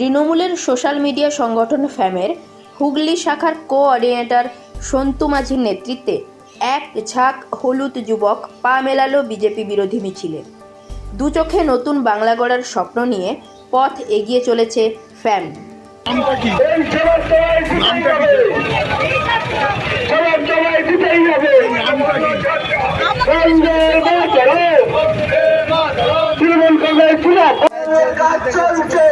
তৃণমূলের social media সংগঠন ফ্যামের হুগলি শাখার কোঅর্ডিনেটর সন্তু মাঝির নেতৃত্বে এক ঝাঁক হলুদ যুবক পা মেলালো বিজেপি বিরোধী মিছিলে। দু চোখে নতুন বাংলা গড়ার স্বপ্ন নিয়ে পথ এগিয়ে চলেছে ফ্যাম। নামটা কি এই সবার সবাই নামটা দিতেই কি হবে সবার সবাই দিতেই হবে নামটা কি বন্দে মাতরম তৃণমূল কংগ্রেস চুনাব কাজ চলছে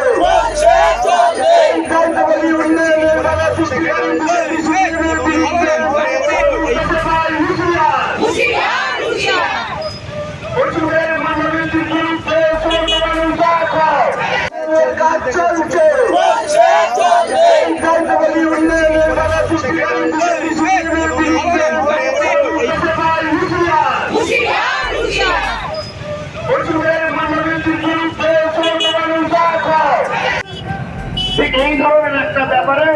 এই কার্যকরী উন্নয়নের বেলা সুশীলের বিরুদ্ধে সবাই হুঁশিয়ার ওষুধের মানবীর বিরুদ্ধে সর্বমানুষ দেখো কাজ চলছে এই কার্যকরী উন্নয়নের বেলা সুশীলের বিরুদ্ধে সবাই হুঁশিয়ার ওষুধের মানবীর বিরুদ্ধে সর্বমানুষ দেখো ঠিক এই ধরনের একটা ব্যাপারে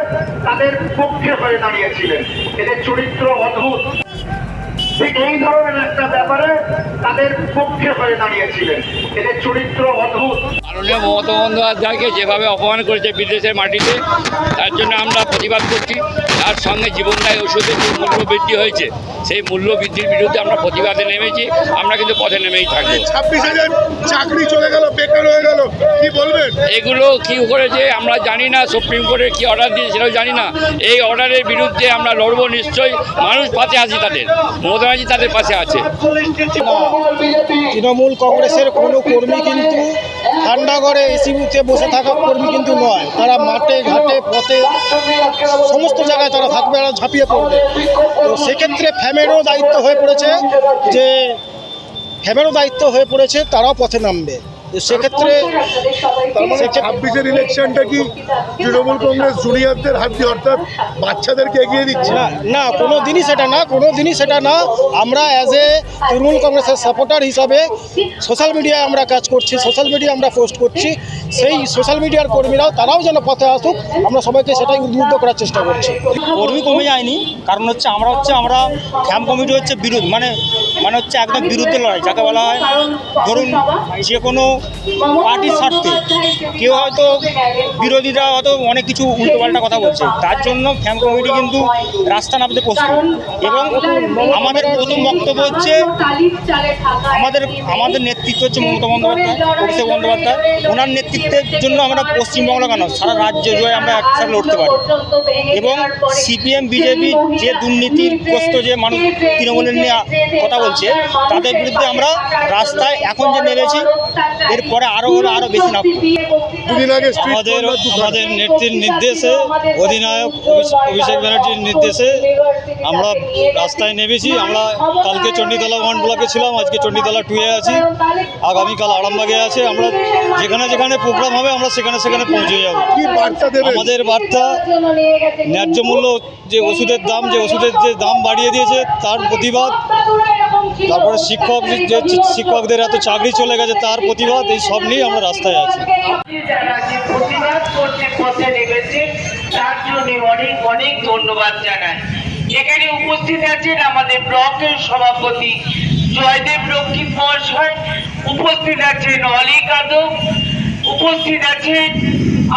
তাদের পক্ষে হয়ে দাঁড়িয়েছিলেন। এদের চরিত্র অদ্ভুত। ঠিক এই ধরনের একটা ব্যাপারে তাদের পক্ষে হয়ে দাঁড়িয়েছিলেন। এদের চরিত্র অদ্ভুত। মাননীয় মমতা বন্দ্যোপাধ্যায়কে যেভাবে অপমান করেছে বিদেশের মাটিতে তার জন্য আমরা প্রতিবাদ করছি। তার সঙ্গে জীবনদায়ী ওষুধের যে মূল্য বৃদ্ধি হয়েছে সেই মূল্য বৃদ্ধির বিরুদ্ধে আমরা প্রতিবাদে নেমেছি। আমরা কিন্তু পথে নেমেই থাকব। ছাব্বিশ হাজার চাকরি চলে গেল বেকার হয়ে গেল। কি বলবেন? এগুলো কি করেছে আমরা জানি না সুপ্রিম কোর্টের কি অর্ডার দিয়েছে সেটাও জানি না। এই অর্ডারের বিরুদ্ধে আমরা লড়বো নিশ্চয়ই। মানুষ পাশে আছি তাদের। মমতা ব্যানার্জি তাদের পাশে আছে। তৃণমূল কংগ্রেসের কোনো কর্মী কিন্তু ঠান্ডা ঘরে এসি বুথে বসে থাকা কর্মী কিন্তু নয়। তারা মাঠে ঘাটে পথে সমস্ত জায়গায় তারা থাকবে আর ঝাঁপিয়ে পড়বে। তো সেক্ষেত্রে ফ্যামেরও দায়িত্ব হয়ে পড়েছে যে ফ্যামেরও দায়িত্ব হয়ে পড়েছে তারাও পথে নামবে। সেক্ষেত্রে তার ছাব্বিশের ইলেকশনটা কি তৃণমূল কংগ্রেস জুনিয়রদের হাত দিয়ে অর্থাৎ বাচ্চাদেরকে এগিয়ে দিচ্ছে? না না কোনো দিনই সেটা না কোনো দিনই সেটা না। আমরা অ্যাজ এ তৃণমূল কংগ্রেসের সাপোর্টার হিসাবে সোশ্যাল মিডিয়ায় আমরা কাজ করছি সোশ্যাল মিডিয়া আমরা পোস্ট করছি। সেই সোশ্যাল মিডিয়ার কর্মীরাও তারাও যেন পথে আসুক আমরা সবাইকে সেটাই উদ্বুদ্ধ করার চেষ্টা করছি। কর্মী কমে যায়নি কারণ হচ্ছে আমরা হচ্ছে আমরা ক্যাম্প কমিটি হচ্ছে বিরোধ মানে মানে হচ্ছে একদম বিরুদ্ধে লড়াই, যাকে বলা হয় ধরুন যে কোনো পার্টির স্বার্থে। কেউ হয়তো বিরোধীরা হয়তো অনেক কিছু উল্টোপাল্টা কথা বলছে, তার জন্য ক্যাম্প কমিটি কিন্তু রাস্তা নামতে প্রস্তুত। এবং আমাদের প্রথম বক্তব্য হচ্ছে, আমাদের আমাদের নেতৃত্ব হচ্ছে মমতা বন্দ্যোপাধ্যায়, অভিষেক বন্দ্যোপাধ্যায়। ওনার নেতৃত্বের জন্য আমরা পশ্চিমবঙ্গ কেন? সারা রাজ্য জুড়ে আমরা একসাথে লড়তে পারি। এবং সিপিএম, বিজেপি যে দুর্নীতিগ্রস্ত যে মানুষ তৃণমূলের নিয়ে কথা বলছে তাদের বিরুদ্ধে আমরা রাস্তায় এখন যে নেমেছি এরপরে আরও হলে আরও বেশি আমাদের আমাদের নেত্রীর নির্দেশে অধিনায়ক অভিষ- অভিষেক ব্যানার্জির নির্দেশে আমরা রাস্তায় নেমেছি। আমরা কালকে চণ্ডীতলা ওয়ান ব্লকে ছিলাম আজকে চণ্ডীতলা টুয়ে আছি। আগামীকাল আরামবাগে আছে। আমরা যেখানে যেখানে প্রোগ্রাম হবে আমরা সেখানে সেখানে পৌঁছে যাব। আমাদের বার্তা ন্যায্য মূল্য যে ওষুধের দাম যে ওষুধের যে দাম বাড়িয়ে দিয়েছে তার প্রতিবাদ তারপরে শিক্ষক যে শিক্ষকদের এত চাকরি চলে গেছে, তার প্রতিবাদ, এই সব নিয়ে আমরা রাস্তায় আছি। অনেক অনেক ধন্যবাদ এখানে উপস্থিত আছেন আমাদের ব্লকের সভাপতি জয়দেব রক্ষিত মহাশয় উপস্থিত আছেন অলি কাদব উপস্থিত আছেন